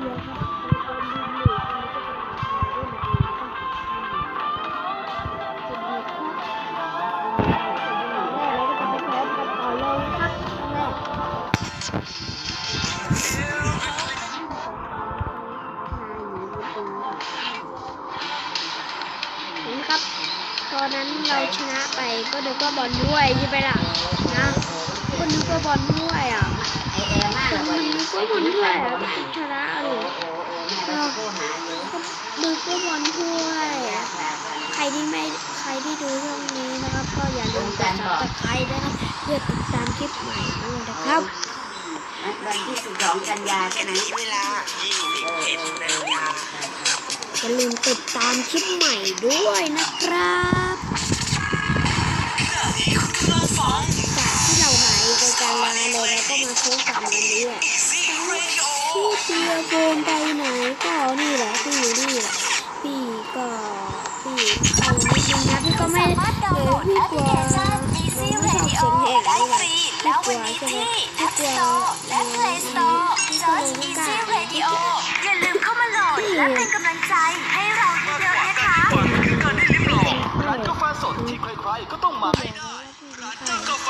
เดียวครับ ตอนดูหนึ่งมันก็จะมาเล่นแบบนี้ครับสวัสดีครับแรกเราก็จะไปพร้อมกันต่อเลยครับแรกเห็นนั้นเราชนะไปก็นึกว่าบอลด้วยใช่ไหมล่ะนะก็นึกว่าบอลด้วยอะ แต่มันนึกว่าบอลด้วยชนะเลยก็นึกว่าบอลด้วยอ่ใครที่ไม่ใครที่ดูช่องนี้นะครับ ก็อย่าลืมกดซับสไครต์นะเพื่อติดตามคลิปใหม่ด้วยนะครับวันที่12กันยาใช่ไหมเวลาอย่าลืมติดตามคลิปใหม่ด้วยนะครับ แล้วก็มาซื้อกันวันนี้แหละพี่เตียโฟมไปไหนก็นี่แหละพี่อยู่นี่แหละพี่ก็พี่ใครนิดนึงนะพี่ก็ไม่สามารถดาวน์โหลดพี่กลัลิวเคชัน Easy Radio ได้ฟรีแล้ววันนี้ที่ App Store และ Play Store Search Easy Radio อย่าลืมเข้ามาโหลดและเป็นกำลังใจให้เราเยอะๆนะคะฝันคือการได้ลิ้มลองร้านกาแฟสดที่ใครๆก็ต้องมาให้ได้ร้านเจ้ากาแฟ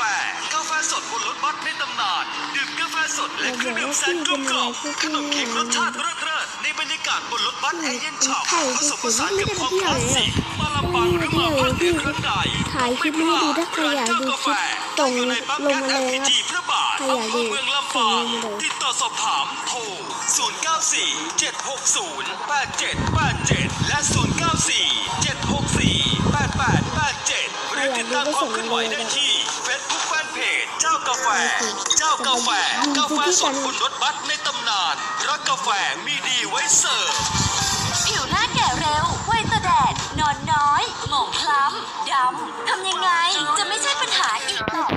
สดบนรถบัสในตำนานดื่มกาแฟสดและเครื่องดื่มแสนกลมกล่อมขนมเค้กรสชาติเลิศๆในบรรยากาศบนรถบัสแอร์เย็นฉ่ำผสมผสานกับความคลาสสิกมาลำปางหรือมาภาคเหนือครั้งใดถ่ายคลิปมาให้ดูถ้าใครอยากดูคลิปตรงลงมาเลยนะครับพระบาทใครอยากดูอำเภอเมืองลำปางส่งมาเลยติดต่อสอบถามโทร 094 760 8787 และ 094 764 8887 หรือติดตามความเคลื่อนไหวได้ที่ กาแฟ เจ้ากาแฟ กาแฟสดบนรถบัสในตำนาน รักกาแฟมีดีไว้เสิร์ฟ ผิวหน้าแก่เร็วไวต่อแดด นอนน้อย หมองคล้ำ ดำ ทำยังไง จะไม่ใช่ปัญหาอีกต่อ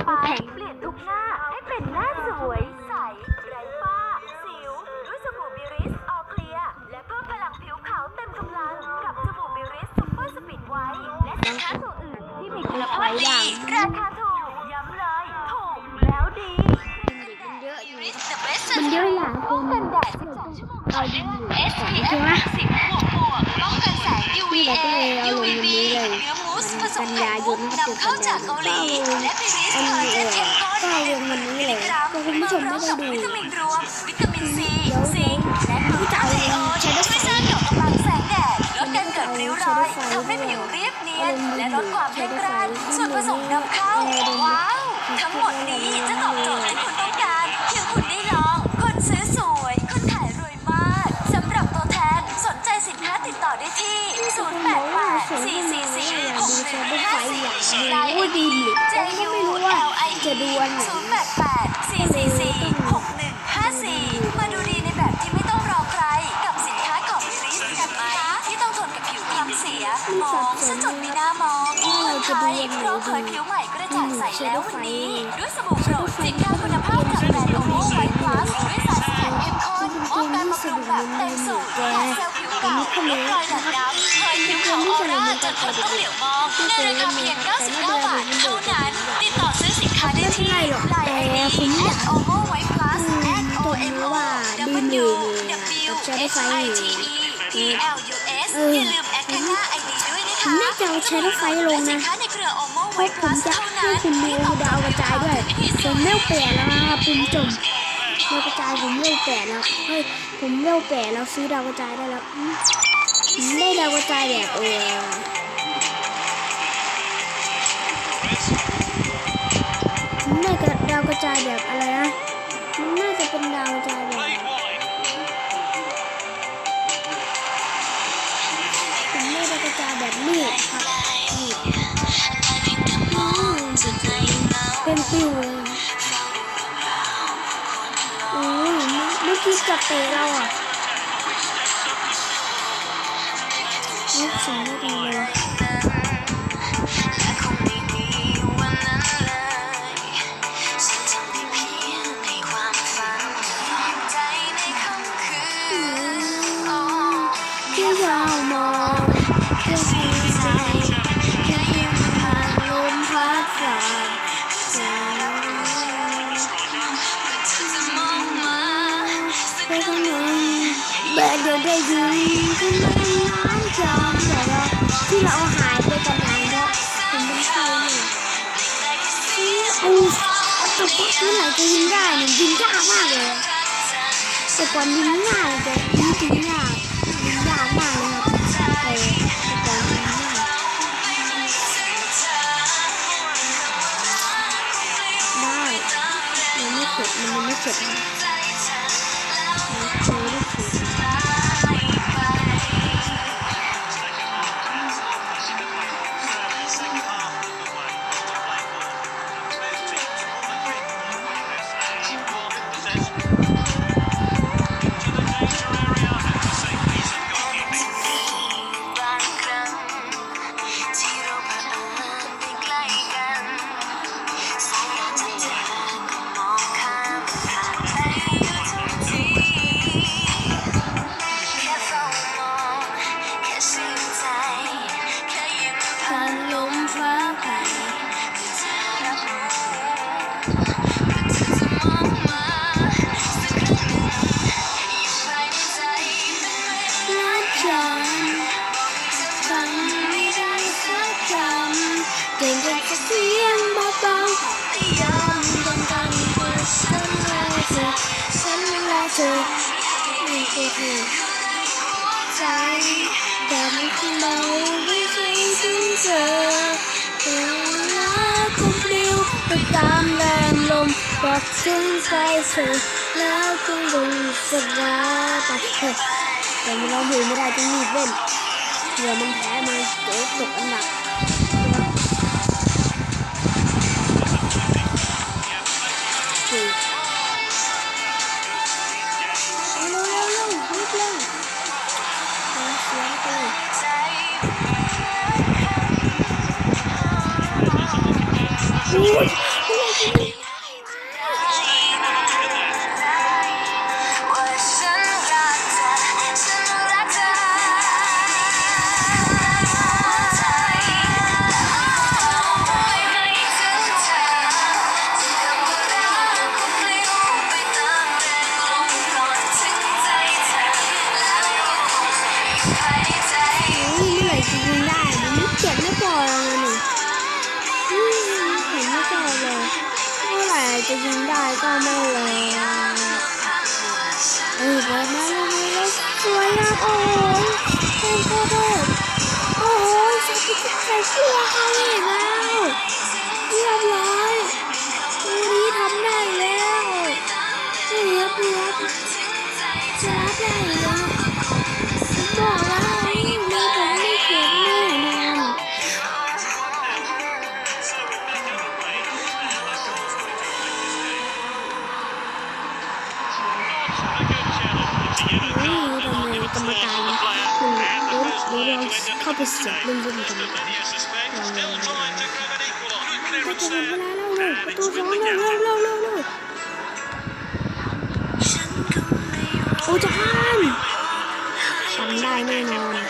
ไป เราก็เลยเอาลงวันนี้เลยเหมือนกันไข่ยามุยกนนำเข้าจากเกาลีและพิริสอันคอลนี้ลาเออเข้มข้นก็เอาลงวันนี้เลยก็คุณผู้ชมไม่ได้ดูวิตามินรววิตามินซีเดี๋ยวซิงค์และเอนช่สร้างหยกกำลังแสงแดดลดการเกิดริ้วรอยทำให้ผิวเรียบเนียนและลดความแห้งกร้านส่วนผสมนำเข้าว้าว ทั้งหมดนี้จะตอบโจทย์ที่คุณต้อง 088 444 6154 Line ว่าดีหรือ J ก็ไม่ U รู้ว่า L I จะดูอันไหน088 444 6154มาดูดีในแบบที่ไม่ต้องรอใคร กับสินค้าของบิริสกันไหมที่ต้องทนกับผิวคล้ำเสียมองซะจนไม่น่ามองคนไทยพร้อมเผยผิวใหม่กระจ่างใสแล้ววันนี้ด้วยสบู่โปรดสินค้าคุณภาพจากแบรนด์โอโมไวท์พลัสด้วยสารสกัดเข้มข้นมอบการบำรุงแบบเต็มสูตร ตัดเซลล์ผิวเก่าลดรอยด่างดำเผยผิวขาวออร่าจนคนต้องเหลียวมองในราคาเพียง99บาทเท่านั้นติดต่อซื้อสินค้าได้ที่ไลน์ไอดี at omo white plus at o m o w w h i t e p l u s อย่าลืมแอดข้างหน้าไอดีด้วยนะคะผมน่าจะเอาใช้รถไฟลงนะสินค้าในเครือ omo เพราะ white ผม plus จะเท่าให้นั้นคุณดูดาวกระจายด้วยผมเวลแปดแล้วนะครับคุณผู้ชม ดาวกระจายผมเวลแปดแล้วเฮ้ยผมเวลแปดแล้วซื้อดาวกระจายได้แล้วอืมได้ดาวกระจายแบบเออผมได้กระดาวกระจายแบบอะไรนะมันน่าจะเป็นดาวกระจายแบบผมได้ดาวกระจายแบบนี้ครับนี่เป็นปิวเลย เมื่อกี้จับเตะเราอะลูกสูงไม่ดีเลยที่ยาวมองเพื่อที่ใจแค่เพียงผ่านลมพัดผ่าน ข้างในแบดเดี๋ยวได้ยินที่มันน้ำจอมแต่เราที่เราหายไปกันนานเพราะผมเป็นใครเนี่ยโอ้แต่พวกเมื่อไหร่จะยิงได้เนี่ยยิงยากมากเลยแต่ก่อนยิงง่ายแต่ยิงยิงยากยิงยากมากเลยครับแต่แต่ก่อนยิงง่ายได้มันไม่เข็ดมันไม่เข็ดนะ นรักเอไม่เคยถูกใจแต่ไม่เคยเมาไม่เคยถึงเธอแต่รักคงปลิวไปตามแรงลมบอกถึงใจเธอแล้วคงลงสลายไปเถอะแต่ไม่ร้องเพลงไม่ได้ต้องรีบเล่นเผื่อมันแพ้มันเดี๋ยวตกอันหนัก ก็ไม่แลยเออเปิดมาแล้วแล้วสวยงามโอ้ยเป็นโคตรโอ้ยใส่ใส่เสื้อเขาอีกแล้วเรียบร้อยตัวนี้ทำได้แล้วเรียบร้อยจะรับได้แล้ว จะหมดเวลาแล้วเลยประตูสองเร็วเร็วเร็วเร็วเร็วโอ้จานทำได้แน่นอน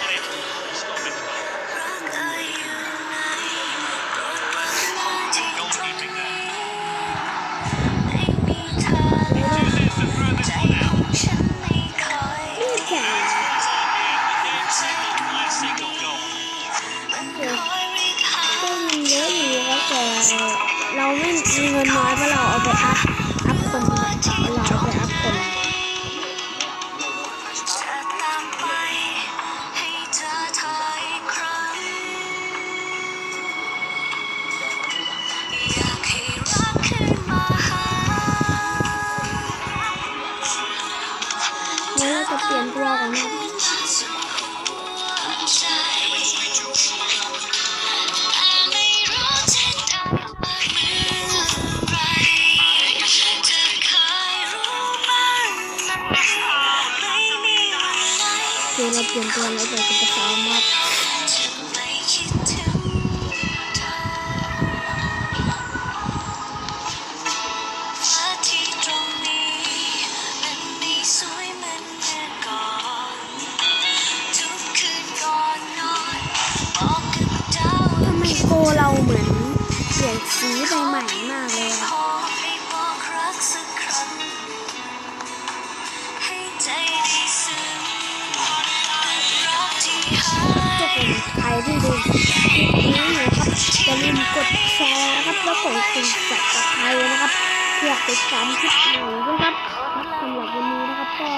กดแชร์นะครับแล้วกดติดตามใครนะครับเพื่อติดตามคลิปใหม่ด้วยครับครับสำหรับวันนี้นะครับก็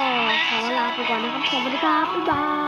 ขอลาไปก่อนนะครับสวัสดีครับบ๊ายบาย